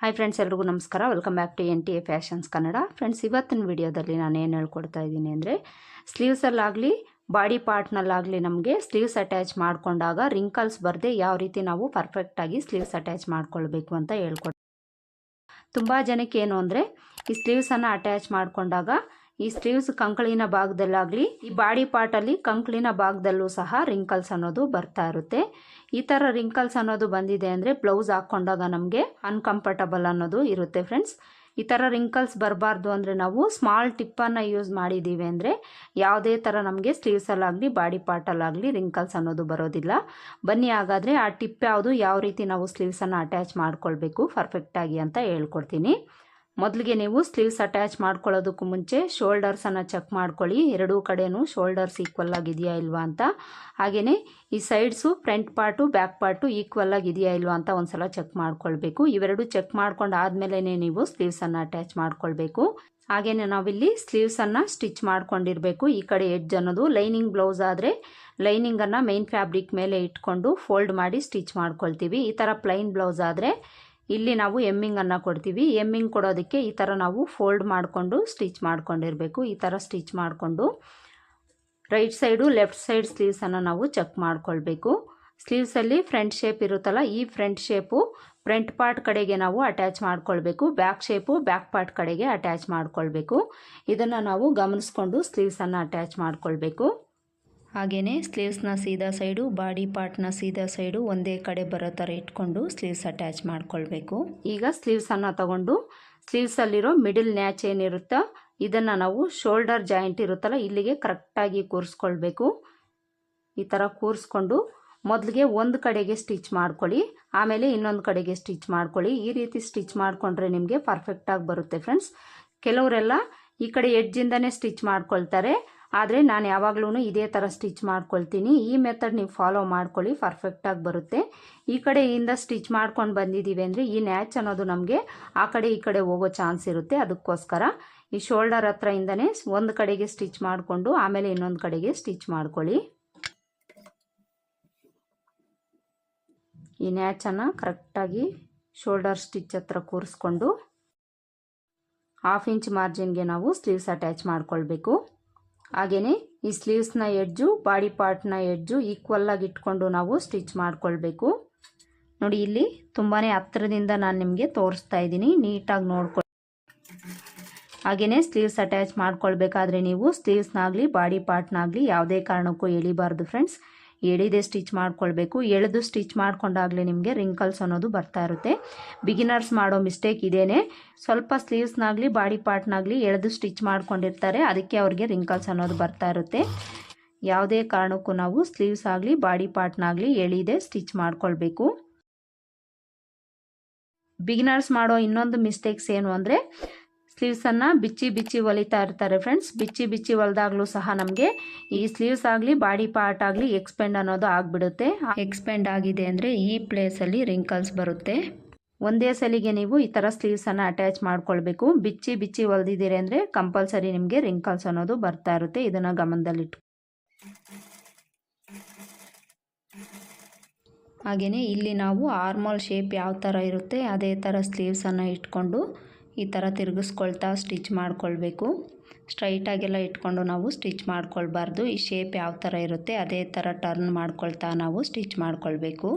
Hi friends ಎಲ್ರಿಗೂ ನಮಸ್ಕಾರ. Welcome back to N T A fashions Kannada friends ಇವತ್ತಿನ ವಿಡಿಯೋದಲ್ಲಿ ನಾನು ಏನು ಹೇಳ್ಕೊಡ್ತಾ ಇದ್ದೀನಿ ಅಂದರೆ ಸ್ಲೀವ್ಸಲ್ಲಾಗಲಿ ಬಾಡಿ ಪಾರ್ಟ್ನಲ್ಲಾಗಲಿ ನಮಗೆ ಸ್ಲೀವ್ಸ್ ಅಟ್ಯಾಚ್ ಮಾಡಿಕೊಂಡಾಗ ರಿಂಕಲ್ಸ್ ಬರದೆ ಯಾವ ರೀತಿ ನಾವು ಪರ್ಫೆಕ್ಟಾಗಿ ಸ್ಲೀವ್ಸ್ ಅಟ್ಯಾಚ್ ಮಾಡ್ಕೊಳ್ಬೇಕು ಅಂತ ಹೇಳ್ಕೊಡ್ ತುಂಬ ಜನಕ್ಕೆ ಏನು ಅಂದರೆ, ಈ ಸ್ಲೀವ್ಸನ್ನು ಅಟ್ಯಾಚ್ ಮಾಡಿಕೊಂಡಾಗ ಈ ಸ್ಲೀವ್ಸ್ ಕಂಕಳಿನ ಭಾಗದಲ್ಲಾಗಲಿ, ಈ ಬಾಡಿ ಪಾರ್ಟಲ್ಲಿ ಕಂಕಳಿನ ಭಾಗದಲ್ಲೂ ಸಹ ರಿಂಕಲ್ಸ್ ಅನ್ನೋದು ಬರ್ತಾ ಇರುತ್ತೆ. ಈ ಥರ ರಿಂಕಲ್ಸ್ ಅನ್ನೋದು ಬಂದಿದೆ ಅಂದರೆ ಬ್ಲೌಸ್ ಹಾಕ್ಕೊಂಡಾಗ ನಮಗೆ ಅನ್ಕಂಫರ್ಟಬಲ್ ಅನ್ನೋದು ಇರುತ್ತೆ ಫ್ರೆಂಡ್ಸ್ ಈ ಥರ ರಿಂಕಲ್ಸ್ ಬರಬಾರ್ದು ಅಂದರೆ ನಾವು ಸ್ಮಾಲ್ ಟಿಪ್ಪನ್ನು ಯೂಸ್ ಮಾಡಿದ್ದೀವಿ ಅಂದರೆ ಯಾವುದೇ ಥರ ನಮಗೆ ಸ್ಲೀವ್ಸಲ್ಲಾಗಲಿ ಬಾಡಿ ಪಾರ್ಟಲ್ಲಾಗಲಿ ರಿಂಕಲ್ಸ್ ಅನ್ನೋದು ಬರೋದಿಲ್ಲ. ಬನ್ನಿ ಹಾಗಾದರೆ ಆ ಟಿಪ್ ಯಾವುದು, ಯಾವ ರೀತಿ ನಾವು ಸ್ಲೀವ್ಸನ್ನು ಅಟ್ಯಾಚ್ ಮಾಡ್ಕೊಳ್ಬೇಕು ಪರ್ಫೆಕ್ಟಾಗಿ ಅಂತ ಹೇಳ್ಕೊಡ್ತೀನಿ. ಮೊದಲಿಗೆ ನೀವು ಸ್ಲೀವ್ಸ್ ಅಟ್ಯಾಚ್ ಮಾಡ್ಕೊಳ್ಳೋದಕ್ಕೂ ಮುಂಚೆ ಶೋಲ್ಡರ್ಸನ್ನು ಚೆಕ್ ಮಾಡ್ಕೊಳ್ಳಿ. ಎರಡೂ ಕಡೆಯೂ ಶೋಲ್ಡರ್ಸ್ ಈಕ್ವಲ್ ಆಗಿದೆಯಾ ಇಲ್ವಾ ಅಂತ. ಹಾಗೆಯೇ ಈ sides front part back part equal ಆಗಿದೆಯಾ ಇಲ್ವಾ ಅಂತ ಒಂದ್ಸಲ ಚೆಕ್ ಮಾಡ್ಕೊಳ್ಬೇಕು. ಇವೆರಡು ಚೆಕ್ ಮಾಡ್ಕೊಂಡು ಆದಮೇಲೆ ನೀವು ಸ್ಲೀವ್ಸನ್ನು ಅಟ್ಯಾಚ್ ಮಾಡ್ಕೊಳ್ಬೇಕು. ಹಾಗೆಯೇ ನಾವಿಲ್ಲಿ ಸ್ಲೀವ್ಸನ್ನು ಸ್ಟಿಚ್ ಮಾಡ್ಕೊಂಡಿರಬೇಕು. ಈ ಕಡೆ ಎಡ್ಜ್ ಅನ್ನೋದು ಲೈನಿಂಗ್ ಬ್ಲೌಸ್ ಆದರೆ ಲೈನಿಂಗನ್ನು ಮೈನ್ ಫ್ಯಾಬ್ರಿಕ್ ಮೇಲೆ ಇಟ್ಕೊಂಡು ಫೋಲ್ಡ್ ಮಾಡಿ ಸ್ಟಿಚ್ ಮಾಡ್ಕೊಳ್ತೀವಿ. ಈ ಥರ ಪ್ಲೈನ್ ಬ್ಲೌಸ್ ಆದರೆ ಇಲ್ಲಿ ನಾವು ಎಮ್ಮಿಂಗನ್ನು ಕೊಡ್ತೀವಿ. ಎಮ್ಮಿಂಗ್ ಕೊಡೋದಕ್ಕೆ ಈ ಥರ ನಾವು ಫೋಲ್ಡ್ ಮಾಡಿಕೊಂಡು ಸ್ಟಿಚ್ ಮಾಡ್ಕೊಂಡಿರಬೇಕು. ಈ ಥರ ಸ್ಟಿಚ್ ಮಾಡಿಕೊಂಡು ರೈಟ್ ಸೈಡು ಲೆಫ್ಟ್ ಸೈಡ್ ಸ್ಲೀವ್ಸನ್ನು ನಾವು ಚೆಕ್ ಮಾಡಿಕೊಳ್ಬೇಕು. ಸ್ಲೀವ್ಸಲ್ಲಿ ಫ್ರಂಟ್ ಶೇಪ್ ಇರುತ್ತಲ್ಲ, ಈ ಫ್ರಂಟ್ ಶೇಪು ಫ್ರಂಟ್ ಪಾರ್ಟ್ ಕಡೆಗೆ ನಾವು ಅಟ್ಯಾಚ್ ಮಾಡ್ಕೊಳ್ಬೇಕು. ಬ್ಯಾಕ್ ಶೇಪು ಬ್ಯಾಕ್ ಪಾರ್ಟ್ ಕಡೆಗೆ ಅಟ್ಯಾಚ್ ಮಾಡ್ಕೊಳ್ಬೇಕು. ಇದನ್ನು ನಾವು ಗಮನಿಸ್ಕೊಂಡು ಸ್ಲೀವ್ಸನ್ನು ಅಟ್ಯಾಚ್ ಮಾಡ್ಕೊಳ್ಬೇಕು. ಹಾಗೆಯೇ ಸ್ಲೀವ್ಸ್ನ ಸೀದಾ ಸೈಡು, ಬಾಡಿ ಪಾರ್ಟ್ನ ಸೀದಾ ಸೈಡು ಒಂದೇ ಕಡೆ ಬರೋ ಥರ ಇಟ್ಕೊಂಡು ಸ್ಲೀವ್ಸ್ ಅಟ್ಯಾಚ್ ಮಾಡ್ಕೊಳ್ಬೇಕು. ಈಗ ಸ್ಲೀವ್ಸನ್ನು ತಗೊಂಡು ಸ್ಲೀವ್ಸಲ್ಲಿರೋ ಮಿಡಿಲ್ ನ್ಯಾಚ್ ಏನಿರುತ್ತೋ ಇದನ್ನು ನಾವು ಶೋಲ್ಡರ್ ಜಾಯಿಂಟ್ ಇರುತ್ತಲ್ಲ, ಇಲ್ಲಿಗೆ ಕರೆಕ್ಟಾಗಿ ಕೂರಿಸ್ಕೊಳ್ಬೇಕು. ಈ ಥರ ಕೂರಿಸ್ಕೊಂಡು ಮೊದಲಿಗೆ ಒಂದು ಕಡೆಗೆ ಸ್ಟಿಚ್ ಮಾಡ್ಕೊಳ್ಳಿ, ಆಮೇಲೆ ಇನ್ನೊಂದು ಕಡೆಗೆ ಸ್ಟಿಚ್ ಮಾಡ್ಕೊಳ್ಳಿ. ಈ ರೀತಿ ಸ್ಟಿಚ್ ಮಾಡಿಕೊಂಡ್ರೆ ನಿಮಗೆ ಪರ್ಫೆಕ್ಟಾಗಿ ಬರುತ್ತೆ ಫ್ರೆಂಡ್ಸ್. ಕೆಲವರೆಲ್ಲ ಈ ಕಡೆ ಎಡ್ಜಿಂದನೇ ಸ್ಟಿಚ್ ಮಾಡ್ಕೊಳ್ತಾರೆ ಆದರೆ ನಾನು ಯಾವಾಗಲೂ ಇದೇ ಥರ ಸ್ಟಿಚ್ ಮಾಡ್ಕೊಳ್ತೀನಿ. ಈ ಮೆಥಡ್ ನೀವು ಫಾಲೋ ಮಾಡ್ಕೊಳ್ಳಿ ಪರ್ಫೆಕ್ಟಾಗಿ ಬರುತ್ತೆ. ಈ ಕಡೆಯಿಂದ ಸ್ಟಿಚ್ ಮಾಡ್ಕೊಂಡು ಬಂದಿದ್ದೀವಿ ಅಂದರೆ ಈ ನ್ಯಾಚ್ ಅನ್ನೋದು ನಮಗೆ ಆ ಕಡೆ ಈ ಕಡೆ ಹೋಗೋ ಚಾನ್ಸ್ ಇರುತ್ತೆ. ಅದಕ್ಕೋಸ್ಕರ ಈ ಶೋಲ್ಡರ್ ಹತ್ರಯಿಂದನೇ ಒಂದು ಕಡೆಗೆ ಸ್ಟಿಚ್ ಮಾಡಿಕೊಂಡು, ಆಮೇಲೆ ಇನ್ನೊಂದು ಕಡೆಗೆ ಸ್ಟಿಚ್ ಮಾಡ್ಕೊಳ್ಳಿ. ಈ ನ್ಯಾಚನ್ನು ಕರೆಕ್ಟಾಗಿ ಶೋಲ್ಡರ್ ಸ್ಟಿಚ್ ಹತ್ರ ಕೂರಿಸ್ಕೊಂಡು ಹಾಫ್ ಇಂಚ್ ಮಾರ್ಜಿನ್ಗೆ ನಾವು ಸ್ಲೀವ್ಸ್ ಅಟ್ಯಾಚ್ ಮಾಡ್ಕೊಳ್ಬೇಕು. ಹಾಗೆಯೇ ಈ ಸ್ಲೀವ್ಸ್ನ ಎಡ್ಜು ಬಾಡಿ ಪಾರ್ಟ್ನ ಎಡ್ಜು ಆಗಿ ಇಟ್ಕೊಂಡು ನಾವು ಸ್ಟಿಚ್ ಮಾಡ್ಕೊಳ್ಬೇಕು. ನೋಡಿ ಇಲ್ಲಿ ತುಂಬಾ ಹತ್ತಿರದಿಂದ ನಾನು ನಿಮಗೆ ತೋರಿಸ್ತಾ ಇದ್ದೀನಿ, ನೀಟಾಗಿ ನೋಡ್ಕೊಳ್ಳಿ ಹಾಗೆಯೇ ಸ್ಲೀವ್ಸ್ ಅಟ್ಯಾಚ್ ಮಾಡ್ಕೊಳ್ಬೇಕಾದ್ರೆ ನೀವು ಸ್ಲೀವ್ಸ್ನಾಗಲಿ ಬಾಡಿ ಪಾರ್ಟ್ನಾಗಲಿ ಯಾವುದೇ ಕಾರಣಕ್ಕೂ ಎಳಿಬಾರ್ದು ಫ್ರೆಂಡ್ಸ್ ಎಳಿದೆ ಸ್ಟಿಚ್ ಮಾಡ್ಕೊಳ್ಬೇಕು. ಎಳೆದು ಸ್ಟಿಚ್ ಮಾಡ್ಕೊಂಡಾಗಲೇ ನಿಮಗೆ ರಿಂಕಲ್ಸ್ ಅನ್ನೋದು ಬರ್ತಾ ಇರುತ್ತೆ. ಬಿಗಿನರ್ಸ್ ಮಾಡೋ ಮಿಸ್ಟೇಕ್ ಇದೇನೆ. ಸ್ವಲ್ಪ ಸ್ಲೀವ್ಸ್ನಾಗಲಿ ಬಾಡಿ ಪಾರ್ಟ್ನಾಗಲಿ ಎಳೆದು ಸ್ಟಿಚ್ ಮಾಡ್ಕೊಂಡಿರ್ತಾರೆ. ಅದಕ್ಕೆ ಅವ್ರಿಗೆ ರಿಂಕಲ್ಸ್ ಅನ್ನೋದು ಬರ್ತಾ ಇರುತ್ತೆ. ಯಾವುದೇ ಕಾರಣಕ್ಕೂ ನಾವು ಸ್ಲೀವ್ಸ್ ಆಗಲಿ, ಬಾಡಿ ಪಾರ್ಟ್ನಾಗಲಿ ಎಳಿದೆ ಸ್ಟಿಚ್ ಮಾಡ್ಕೊಳ್ಬೇಕು. ಬಿಗಿನರ್ಸ್ ಮಾಡೋ ಇನ್ನೊಂದು ಮಿಸ್ಟೇಕ್ಸ್ ಏನು ಅಂದರೆ ಸ್ಲೀವ್ಸನ್ನು ಬಿಚ್ಚಿ ಬಿಚ್ಚಿ ಹೊಲಿತಾ ಇರ್ತಾರೆ ಫ್ರೆಂಡ್ಸ್. ಬಿಚ್ಚಿ ಬಿಚ್ಚಿ ಹೊಲಿದಾಗಲೂ ಸಹ ನಮಗೆ ಈ ಸ್ಲೀವ್ಸ್ ಆಗಲಿ, ಬಾಡಿ ಪಾರ್ಟ್ ಆಗಲಿ ಎಕ್ಸ್ಪೆಂಡ್ ಅನ್ನೋದು ಆಗಿಬಿಡುತ್ತೆ. ಎಕ್ಸ್ಪೆಂಡ್ ಆಗಿದೆ ಅಂದರೆ ಈ ಪ್ಲೇಸಲ್ಲಿ ರಿಂಕಲ್ಸ್ ಬರುತ್ತೆ. ಒಂದೇ ಸಲಿಗೆ ನೀವು ಈ ಥರ ಸ್ಲೀವ್ಸನ್ನು ಅಟ್ಯಾಚ್ ಮಾಡ್ಕೊಳ್ಬೇಕು. ಬಿಚ್ಚಿ ಬಿಚ್ಚಿ ಹೊಲ್ದಿದ್ದೀರಿ ಅಂದರೆ ಕಂಪಲ್ಸರಿ ನಿಮಗೆ ರಿಂಕಲ್ಸ್ ಅನ್ನೋದು ಬರ್ತಾ ಇರುತ್ತೆ. ಇದನ್ನು ಗಮನದಲ್ಲಿಟ್ಟು ಹಾಗೆಯೇ ಇಲ್ಲಿ ನಾವು ಆರ್ಮಲ್ ಶೇಪ್ ಯಾವ ಥರ ಇರುತ್ತೆ, ಅದೇ ಥರ ಸ್ಲೀವ್ಸನ್ನು ಇಟ್ಕೊಂಡು ಈ ಥರ ತಿರುಗಿಸ್ಕೊಳ್ತಾ ಸ್ಟಿಚ್ ಮಾಡ್ಕೊಳ್ಬೇಕು. ಸ್ಟ್ರೈಟಾಗೆಲ್ಲ ಇಟ್ಕೊಂಡು ನಾವು ಸ್ಟಿಚ್ ಮಾಡ್ಕೊಳ್ಬಾರ್ದು. ಈ ಶೇಪ್ ಯಾವ ಥರ ಇರುತ್ತೆ ಅದೇ ಥರ ಟರ್ನ್ ಮಾಡ್ಕೊಳ್ತಾ ನಾವು ಸ್ಟಿಚ್ ಮಾಡ್ಕೊಳ್ಬೇಕು.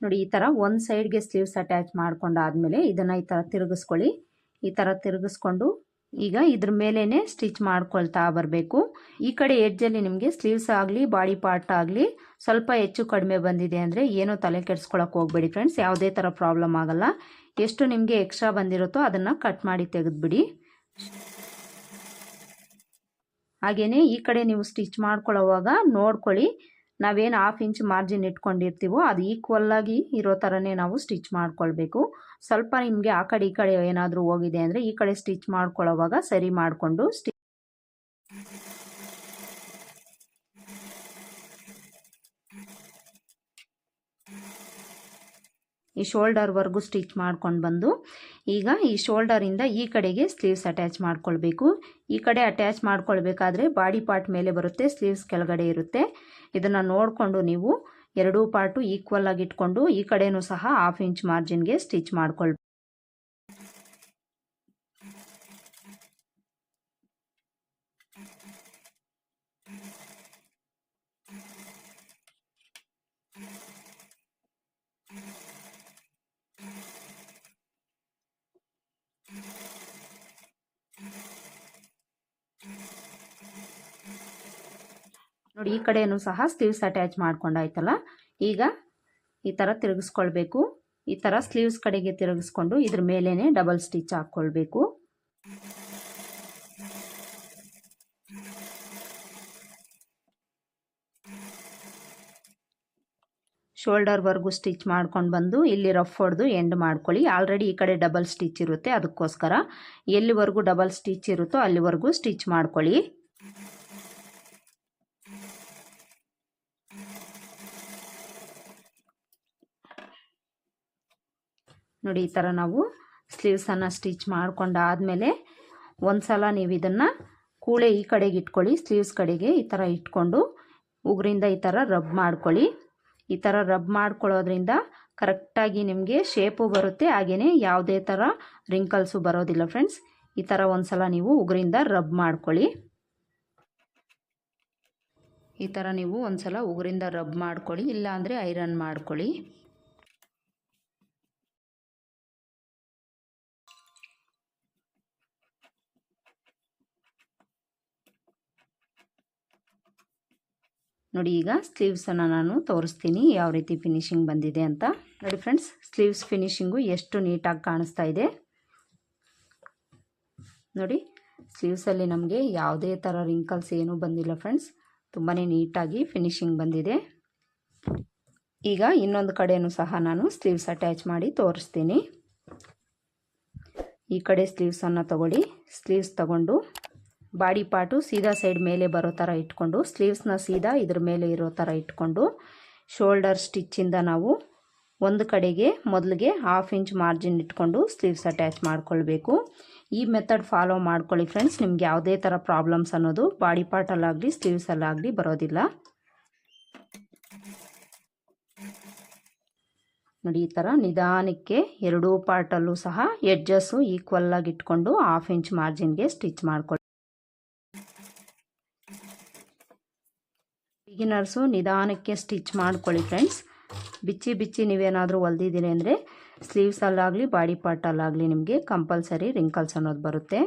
ನೋಡಿ, ಈ ಥರ ಒಂದು ಸೈಡ್ಗೆ ಸ್ಲೀವ್ಸ್ ಅಟ್ಯಾಚ್ ಮಾಡ್ಕೊಂಡಾದ್ಮೇಲೆ ಇದನ್ನು ಈ ಥರ ತಿರುಗಿಸ್ಕೊಳ್ಳಿ. ಈ ಥರ ತಿರುಗಿಸ್ಕೊಂಡು ಈಗ ಇದ್ರ ಮೇಲೇ ಸ್ಟಿಚ್ ಮಾಡ್ಕೊಳ್ತಾ ಬರಬೇಕು. ಈ ಕಡೆ ಎಡ್ಜಲ್ಲಿ ನಿಮಗೆ ಸ್ಲೀವ್ಸ್ ಆಗಲಿ ಬಾಡಿ ಪಾರ್ಟ್ ಆಗಲಿ ಸ್ವಲ್ಪ ಹೆಚ್ಚು ಕಡಿಮೆ ಬಂದಿದೆ ಅಂದರೆ ಏನೂ ತಲೆ ಕೆಡ್ಸ್ಕೊಳಕ್ಕೆ ಹೋಗಬೇಡಿ ಫ್ರೆಂಡ್ಸ್ ಯಾವುದೇ ಥರ ಪ್ರಾಬ್ಲಮ್ ಆಗಲ್ಲ. ಎಷ್ಟು ನಿಮಗೆ ಎಕ್ಸ್ಟ್ರಾ ಬಂದಿರುತ್ತೋ ಅದನ್ನು ಕಟ್ ಮಾಡಿ ತೆಗೆದುಬಿಡಿ. ಹಾಗೆಯೇ ಈ ಕಡೆ ನೀವು ಸ್ಟಿಚ್ ಮಾಡ್ಕೊಳ್ಳೋವಾಗ ನೋಡ್ಕೊಳ್ಳಿ ನಾವೇನು ಹಾಫ್ ಇಂಚ್ ಮಾರ್ಜಿನ್ ಇಟ್ಕೊಂಡಿರ್ತೀವೋ ಅದು ಈಕ್ವಲ್ಲಾಗಿ ಇರೋ ಥರನೇ ನಾವು ಸ್ಟಿಚ್ ಮಾಡ್ಕೊಳ್ಬೇಕು. ಸ್ವಲ್ಪ ನಿಮಗೆ ಆ ಕಡೆ ಈ ಕಡೆ ಏನಾದರೂ ಹೋಗಿದೆ ಅಂದರೆ ಈ ಕಡೆ ಸ್ಟಿಚ್ ಮಾಡ್ಕೊಳ್ಳೋವಾಗ ಸರಿ ಮಾಡಿಕೊಂಡು ಸ್ಟಿ ಈ ಶೋಲ್ಡರ್ವರೆಗೂ ಸ್ಟಿಚ್ ಮಾಡ್ಕೊಂಡು ಬಂದು ಈಗ ಈ ಶೋಲ್ಡರಿಂದ ಈ ಕಡೆಗೆ ಸ್ಲೀವ್ಸ್ ಅಟ್ಯಾಚ್ ಮಾಡ್ಕೊಳ್ಬೇಕು. ಈ ಕಡೆ ಅಟ್ಯಾಚ್ ಮಾಡ್ಕೊಳ್ಬೇಕಾದ್ರೆ ಬಾಡಿ ಪಾರ್ಟ್ ಮೇಲೆ ಬರುತ್ತೆ ಸ್ಲೀವ್ಸ್ ಕೆಳಗಡೆ ಇರುತ್ತೆ. ಇದನ್ನು ನೋಡಿಕೊಂಡು ನೀವು ಎರಡೂ ಪಾರ್ಟು ಈಕ್ವಲ್ ಆಗಿ ಇಟ್ಕೊಂಡು ಈ ಕಡೆನೂ ಸಹ ಹಾಫ್ ಇಂಚ್ ಮಾರ್ಜಿನ್ಗೆ ಸ್ಟಿಚ್ ಮಾಡ್ಕೊಳ್ಬೇಕು. ನೋಡಿ, ಈ ಕಡೆಯೂ ಸಹ ಸ್ಲೀವ್ಸ್ ಅಟ್ಯಾಚ್ ಮಾಡ್ಕೊಂಡಾಯ್ತಲ್ಲ? ಈಗ ಈ ಥರ ತಿರುಗಿಸ್ಕೊಳ್ಬೇಕು. ಈ ಥರ ಸ್ಲೀವ್ಸ್ ಕಡೆಗೆ ತಿರುಗಿಸ್ಕೊಂಡು ಇದ್ರ ಮೇಲೇ ಡಬಲ್ ಸ್ಟಿಚ್ ಹಾಕ್ಕೊಳ್ಬೇಕು. ಶೋಲ್ಡರ್ವರೆಗೂ ಸ್ಟಿಚ್ ಮಾಡ್ಕೊಂಡು ಬಂದು ಇಲ್ಲಿ ರಫ್ ಹೊಡೆದು ಎಂಡ್ ಮಾಡ್ಕೊಳ್ಳಿ. ಆಲ್ರೆಡಿ ಈ ಕಡೆ ಡಬಲ್ ಸ್ಟಿಚ್ ಇರುತ್ತೆ, ಅದಕ್ಕೋಸ್ಕರ. ಎಲ್ಲಿವರೆಗೂ ಡಬಲ್ ಸ್ಟಿಚ್ ಇರುತ್ತೋ ಅಲ್ಲಿವರೆಗೂ ಸ್ಟಿಚ್ ಮಾಡ್ಕೊಳ್ಳಿ. ನೋಡಿ, ಈ ಥರ ನಾವು ಸ್ಲೀವ್ಸನ್ನು ಸ್ಟಿಚ್ ಮಾಡ್ಕೊಂಡಾದಮೇಲೆ ಒಂದು ಸಲ ನೀವು ಇದನ್ನು ಕೂಳೆ ಈ ಕಡೆಗೆ ಇಟ್ಕೊಳ್ಳಿ ಸ್ಲೀವ್ಸ್ ಕಡೆಗೆ ಈ ಥರ ಇಟ್ಕೊಂಡು ಉಗುರಿಂದ ಈ ಥರ ರಬ್ ಮಾಡ್ಕೊಳ್ಳಿ. ಈ ಥರ ರಬ್ ಮಾಡ್ಕೊಳ್ಳೋದ್ರಿಂದ ಕರೆಕ್ಟಾಗಿ ನಿಮಗೆ ಶೇಪು ಬರುತ್ತೆ ಹಾಗೆಯೇ ಯಾವುದೇ ಥರ ರಿಂಕಲ್ಸು ಬರೋದಿಲ್ಲ ಫ್ರೆಂಡ್ಸ್ ಈ ಥರ ಒಂದು ಸಲ ನೀವು ಉಗುರಿಂದ ರಬ್ ಮಾಡ್ಕೊಳ್ಳಿ. ಈ ಥರ ನೀವು ಒಂದು ಸಲ ಉಗುರಿಂದ ರಬ್ ಮಾಡ್ಕೊಳ್ಳಿ, ಇಲ್ಲಾಂದರೆ ಐರನ್ ಮಾಡ್ಕೊಳ್ಳಿ. ನೋಡಿ, ಈಗ ಸ್ಲೀವ್ಸನ್ನು ನಾನು ತೋರಿಸ್ತೀನಿ, ಯಾವ ರೀತಿ ಫಿನಿಶಿಂಗ್ ಬಂದಿದೆ ಅಂತ. ನೋಡಿ ಫ್ರೆಂಡ್ಸ್ ಸ್ಲೀವ್ಸ್ ಫಿನಿಶಿಂಗು ಎಷ್ಟು ನೀಟಾಗಿ ಕಾಣಿಸ್ತಾ ಇದೆ. ನೋಡಿ ಸ್ಲೀವ್ಸಲ್ಲಿ ನಮಗೆ ಯಾವುದೇ ಥರ ರಿಂಕಲ್ಸ್ ಏನೂ ಬಂದಿಲ್ಲ ಫ್ರೆಂಡ್ಸ್ ತುಂಬಾ ನೀಟಾಗಿ ಫಿನಿಶಿಂಗ್ ಬಂದಿದೆ. ಈಗ ಇನ್ನೊಂದು ಕಡೆಯೂ ಸಹ ನಾನು ಸ್ಲೀವ್ಸ್ ಅಟ್ಯಾಚ್ ಮಾಡಿ ತೋರಿಸ್ತೀನಿ. ಈ ಕಡೆ ಸ್ಲೀವ್ಸನ್ನು ತಗೊಳ್ಳಿ. ಸ್ಲೀವ್ಸ್ ತಗೊಂಡು ಬಾಡಿ ಪಾರ್ಟು ಸೀದಾ ಸೈಡ್ ಮೇಲೆ ಬರೋ ಥರ ಇಟ್ಕೊಂಡು, ಸ್ಲೀವ್ಸ್ನ ಸೀದಾ ಇದ್ರ ಮೇಲೆ ಇರೋ ಥರ ಇಟ್ಕೊಂಡು, ಶೋಲ್ಡರ್ ಸ್ಟಿಚ್ಚಿಂದ ನಾವು ಒಂದು ಕಡೆಗೆ ಮೊದಲಿಗೆ ಹಾಫ್ ಇಂಚ್ ಮಾರ್ಜಿನ್ ಇಟ್ಕೊಂಡು ಸ್ಲೀವ್ಸ್ ಅಟ್ಯಾಚ್ ಮಾಡ್ಕೊಳ್ಬೇಕು. ಈ ಮೆಥಡ್ ಫಾಲೋ ಮಾಡ್ಕೊಳ್ಳಿ ಫ್ರೆಂಡ್ಸ್ ನಿಮ್ಗೆ ಯಾವುದೇ ಥರ ಪ್ರಾಬ್ಲಮ್ಸ್ ಅನ್ನೋದು ಬಾಡಿ ಪಾರ್ಟಲ್ಲಾಗಲಿ ಸ್ಲೀವ್ಸಲ್ಲಾಗಲಿ ಬರೋದಿಲ್ಲ. ನೋಡಿ, ಈ ಥರ ನಿಧಾನಕ್ಕೆ ಎರಡೂ ಪಾರ್ಟಲ್ಲೂ ಸಹ ಎಡ್ಜಸ್ಸು ಈಕ್ವಲ್ಲಾಗಿ ಇಟ್ಕೊಂಡು ಹಾಫ್ ಇಂಚ್ ಮಾರ್ಜಿನ್ಗೆ ಸ್ಟಿಚ್ ಮಾಡ್ಕೊಳ್ಳಿ ಬಿಗಿನರ್ಸು ನಿಧಾನಕ್ಕೆ ಸ್ಟಿಚ್ ಮಾಡ್ಕೊಳ್ಳಿ ಫ್ರೆಂಡ್ಸ್. ಬಿಚ್ಚಿ ಬಿಚ್ಚಿ ನೀವೇನಾದರೂ ಹೊಲ್ದಿದ್ದೀರಿ ಅಂದರೆ ಸ್ಲೀವ್ಸಲ್ಲಾಗಲಿ ಬಾಡಿ ಪಾರ್ಟಲ್ಲಾಗಲಿ ನಿಮಗೆ ಕಂಪಲ್ಸರಿ ರಿಂಕಲ್ಸ್ ಅನ್ನೋದು ಬರುತ್ತೆ.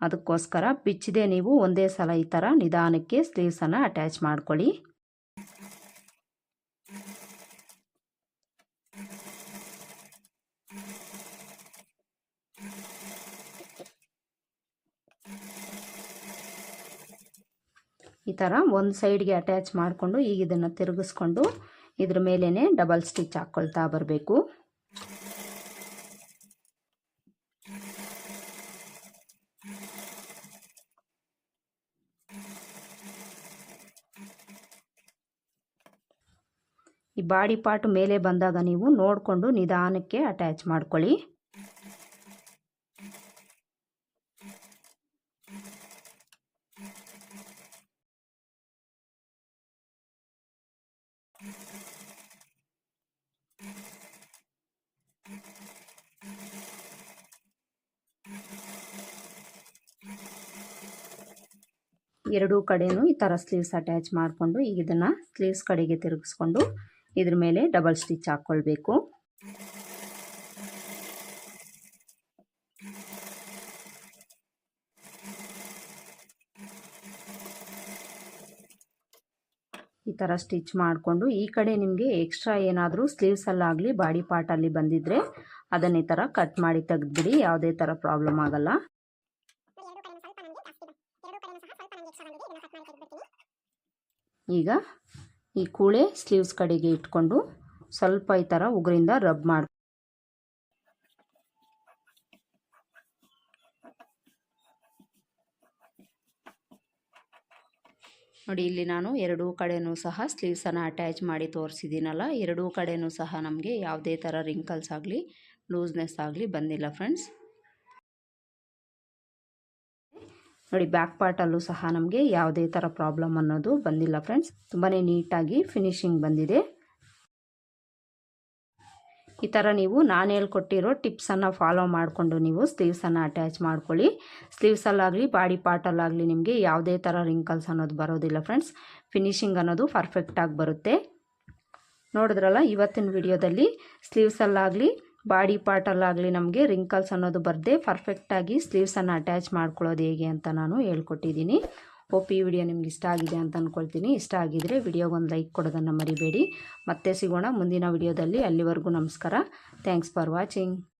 ಅದಕ್ಕೋಸ್ಕರ ಬಿಚ್ಚದೆ ನೀವು ಒಂದೇ ಸಲ ಈ ಥರ ನಿಧಾನಕ್ಕೆ ಸ್ಲೀವ್ಸನ್ನು ಅಟ್ಯಾಚ್ ಮಾಡ್ಕೊಳ್ಳಿ. ಈ ಥರ ಒಂದು ಸೈಡ್ಗೆ ಅಟ್ಯಾಚ್ ಮಾಡಿಕೊಂಡು ಈಗ ಇದನ್ನು ತಿರುಗಿಸ್ಕೊಂಡು ಇದ್ರ ಮೇಲೇ ಡಬಲ್ ಸ್ಟಿಚ್ ಹಾಕ್ಕೊಳ್ತಾ ಬರಬೇಕು. ಈ ಬಾಡಿ ಪಾರ್ಟ್ ಮೇಲೆ ಬಂದಾಗ ನೀವು ನೋಡಿಕೊಂಡು ನಿಧಾನಕ್ಕೆ ಅಟ್ಯಾಚ್ ಮಾಡ್ಕೊಳ್ಳಿ. ಎರಡೂ ಕಡೆಯೂ ಈ ಥರ ಸ್ಲೀವ್ಸ್ ಅಟ್ಯಾಚ್ ಮಾಡಿಕೊಂಡು ಈಗ ಇದನ್ನು ಸ್ಲೀವ್ಸ್ ಕಡೆಗೆ ತಿರುಗಿಸ್ಕೊಂಡು ಇದ್ರ ಮೇಲೆ ಡಬಲ್ ಸ್ಟಿಚ್ ಹಾಕ್ಕೊಳ್ಬೇಕು ಈ ಥರ ಸ್ಟಿಚ್ ಮಾಡಿಕೊಂಡು ಈ ಕಡೆ ನಿಮಗೆ ಎಕ್ಸ್ಟ್ರಾ ಏನಾದರೂ ಸ್ಲೀವ್ಸಲ್ಲಾಗಲಿ ಬಾಡಿ ಪಾರ್ಟಲ್ಲಿ ಬಂದಿದ್ದರೆ ಅದನ್ನ ಈ ಥರ ಕಟ್ ಮಾಡಿ ತೆಗೆದ್ಬಿಡಿ, ಯಾವುದೇ ಥರ ಪ್ರಾಬ್ಲಮ್ ಆಗಲ್ಲ. ಈಗ ಈ ಕೂಳೆ ಸ್ಲೀವ್ಸ್ ಕಡೆಗೆ ಇಟ್ಕೊಂಡು ಸ್ವಲ್ಪ ಈ ಥರ ಉಗುರಿಂದ ರಬ್ ಮಾಡಿ ನೋಡಿ, ಇಲ್ಲಿ ನಾನು ಎರಡೂ ಕಡೆಯೂ ಸಹ ಸ್ಲೀವ್ಸನ್ನು ಅಟ್ಯಾಚ್ ಮಾಡಿ ತೋರಿಸಿದ್ದೀನಲ್ಲ, ಎರಡೂ ಕಡೆಯೂ ಸಹ ನಮಗೆ ಯಾವುದೇ ಥರ ರಿಂಕಲ್ಸ್ ಆಗಲಿ ಲೂಸ್ನೆಸ್ ಆಗಲಿ ಬಂದಿಲ್ಲ ಫ್ರೆಂಡ್ಸ್ ನೋಡಿ ಬ್ಯಾಕ್ ಪಾರ್ಟಲ್ಲೂ ಸಹ ನಮಗೆ ಯಾವುದೇ ಥರ ಪ್ರಾಬ್ಲಮ್ ಅನ್ನೋದು ಬಂದಿಲ್ಲ ಫ್ರೆಂಡ್ಸ್ ತುಂಬಾ ನೀಟಾಗಿ ಫಿನಿಶಿಂಗ್ ಬಂದಿದೆ. ಈ ಥರ ನೀವು ನಾನು ಹೇಳ್ಕೊಟ್ಟಿರೋ ಟಿಪ್ಸನ್ನು ಫಾಲೋ ಮಾಡಿಕೊಂಡು ನೀವು ಸ್ಲೀವ್ಸನ್ನು ಅಟ್ಯಾಚ್ ಮಾಡ್ಕೊಳ್ಳಿ. ಸ್ಲೀವ್ಸಲ್ಲಾಗಲಿ ಬಾಡಿ ಪಾರ್ಟಲ್ಲಾಗಲಿ ನಿಮಗೆ ಯಾವುದೇ ಥರ ರಿಂಕಲ್ಸ್ ಅನ್ನೋದು ಬರೋದಿಲ್ಲ ಫ್ರೆಂಡ್ಸ್ ಫಿನಿಶಿಂಗ್ ಅನ್ನೋದು ಪರ್ಫೆಕ್ಟಾಗಿ ಬರುತ್ತೆ. ನೋಡಿದ್ರಲ್ಲ, ಇವತ್ತಿನ ವಿಡಿಯೋದಲ್ಲಿ ಸ್ಲೀವ್ಸಲ್ಲಾಗಲಿ ಬಾಡಿ ಪಾರ್ಟಲ್ಲಾಗಲಿ ನಮಗೆ ರಿಂಕಲ್ಸ್ ಅನ್ನೋದು ಬರದೆ ಪರ್ಫೆಕ್ಟಾಗಿ ಸ್ಲೀವ್ಸನ್ನು ಅಟ್ಯಾಚ್ ಮಾಡ್ಕೊಳ್ಳೋದು ಹೇಗೆ ಅಂತ ನಾನು ಹೇಳ್ಕೊಟ್ಟಿದ್ದೀನಿ. ಹೋಪ್ ಈ ವಿಡಿಯೋ ನಿಮ್ಗೆ ಇಷ್ಟ ಆಗಿದೆ ಅಂತ ಅಂದ್ಕೊಳ್ತೀನಿ ಇಷ್ಟ ಆಗಿದರೆ ವಿಡಿಯೋಗೊಂದು ಲೈಕ್ ಕೊಡೋದನ್ನು ಮರಿಬೇಡಿ. ಮತ್ತೆ ಸಿಗೋಣ ಮುಂದಿನ ವಿಡಿಯೋದಲ್ಲಿ ಅಲ್ಲಿವರೆಗೂ ನಮಸ್ಕಾರ. Thanks for watching